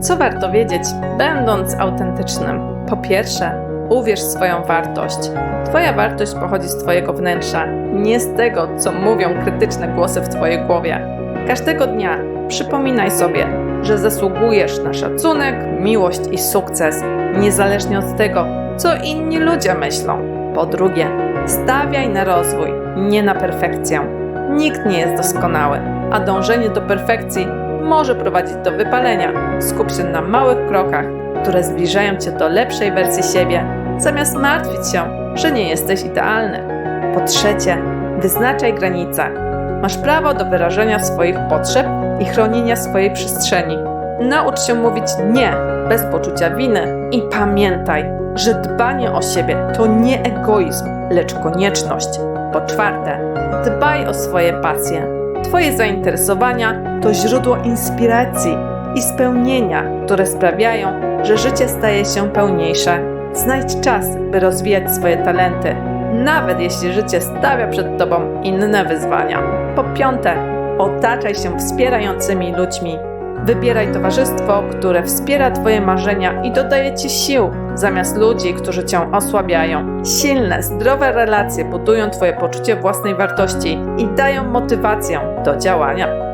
Co warto wiedzieć, będąc autentycznym? Po pierwsze, uwierz swoją wartość. Twoja wartość pochodzi z Twojego wnętrza, nie z tego, co mówią krytyczne głosy w Twojej głowie. Każdego dnia przypominaj sobie, że zasługujesz na szacunek, miłość i sukces, niezależnie od tego, co inni ludzie myślą. Po drugie, stawiaj na rozwój, nie na perfekcję. Nikt nie jest doskonały, a dążenie do perfekcji może prowadzić do wypalenia. Skup się na małych krokach, które zbliżają cię do lepszej wersji siebie, zamiast martwić się, że nie jesteś idealny. Po trzecie, wyznaczaj granice. Masz prawo do wyrażenia swoich potrzeb i chronienia swojej przestrzeni. Naucz się mówić nie bez poczucia winy i pamiętaj, że dbanie o siebie to nie egoizm, lecz konieczność. Po czwarte, dbaj o swoje pasje. Twoje zainteresowania to źródło inspiracji i spełnienia, które sprawiają, że życie staje się pełniejsze. Znajdź czas, by rozwijać swoje talenty, nawet jeśli życie stawia przed Tobą inne wyzwania. Po piąte, otaczaj się wspierającymi ludźmi. Wybieraj towarzystwo, które wspiera Twoje marzenia i dodaje Ci sił, zamiast ludzi, którzy Cię osłabiają. Silne, zdrowe relacje budują Twoje poczucie własnej wartości i dają motywację do działania.